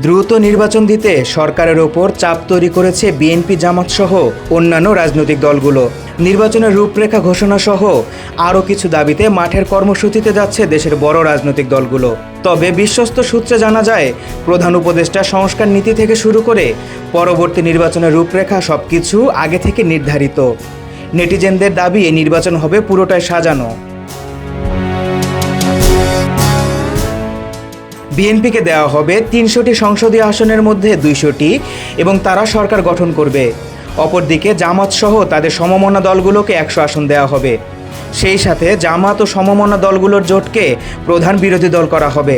দ্রুত নির্বাচন দিতে সরকারের ওপর চাপ তৈরি করেছে বিএনপি জামাত সহ অন্যান্য রাজনৈতিক দলগুলো। নির্বাচনের রূপরেখা ঘোষণা সহ আরও কিছু দাবিতে মাঠের কর্মসূচিতে যাচ্ছে দেশের বড় রাজনৈতিক দলগুলো। তবে বিশ্বস্ত সূত্রে জানা যায়, প্রধান উপদেষ্টা সংস্কার নীতি থেকে শুরু করে পরবর্তী নির্বাচনের রূপরেখা সবকিছু আগে থেকে নির্ধারিত। নেটিজেনদের দাবি এই নির্বাচন হবে পুরোটাই সাজানো। বিএনপিকে দেওয়া হবে তিনশোটি সংসদীয় আসনের মধ্যে দুইশোটি এবং তারা সরকার গঠন করবে। অপরদিকে জামাত সহ তাদের সমমনা দলগুলোকে একশো আসন দেওয়া হবে। সেই সাথে জামাত ও সমমনা দলগুলোর জোটকে প্রধান বিরোধী দল করা হবে।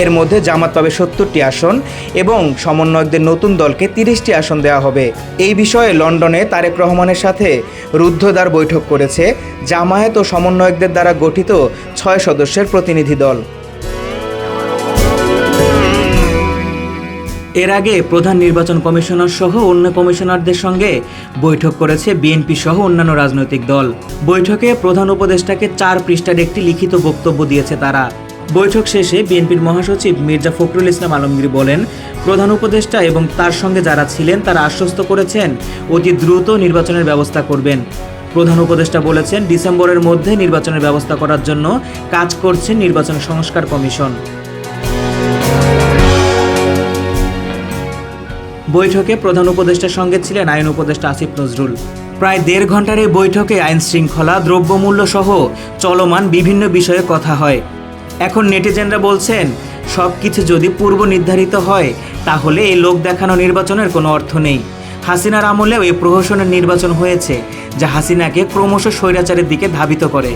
এর মধ্যে জামাত পাবে সত্তরটি আসন এবং সমন্বয়কদের নতুন দলকে তিরিশটি আসন দেওয়া হবে। এই বিষয়ে লন্ডনে তারেক রহমানের সাথে রুদ্ধদ্বার বৈঠক করেছে জামায়াত ও সমন্বয়কদের দ্বারা গঠিত ছয় সদস্যের প্রতিনিধি দল। এর আগে প্রধান নির্বাচন কমিশনার সহ অন্য কমিশনারদের সঙ্গে বৈঠক করেছে বিএনপি সহ অন্যান্য রাজনৈতিক দল। বৈঠকে প্রধান উপদেষ্টাকে চার পৃষ্ঠার একটি লিখিত বক্তব্য দিয়েছে তারা। বৈঠক শেষে বিএনপির মহাসচিব মির্জা ফখরুল ইসলাম আলমগীর বলেন, প্রধান উপদেষ্টা এবং তার সঙ্গে যারা ছিলেন তারা আশ্বস্ত করেছেন, অতি দ্রুত নির্বাচনের ব্যবস্থা করবেন। প্রধান উপদেষ্টা বলেছেন, ডিসেম্বরের মধ্যে নির্বাচনের ব্যবস্থা করার জন্য কাজ করছেন নির্বাচন সংস্কার কমিশন। বৈঠকে প্রধান উপদেষ্টার সঙ্গে ছিলেন আইন উপদেষ্টা আসিফ নজরুল। প্রায় দেড় ঘণ্টার এই বৈঠকে আইন শৃঙ্খলা, দ্রব্যমূল্য সহ চলমান বিভিন্ন বিষয়ে কথা হয়। এখন নেটিজেনরা বলছেন, সব কিছু যদি পূর্ব নির্ধারিত হয়, তাহলে এই লোক দেখানো নির্বাচনের কোনো অর্থ নেই। হাসিনার আমলেও এই প্রহসনের নির্বাচন হয়েছে, যা হাসিনাকে ক্রমশ স্বৈরাচারের দিকে ধাবিত করে।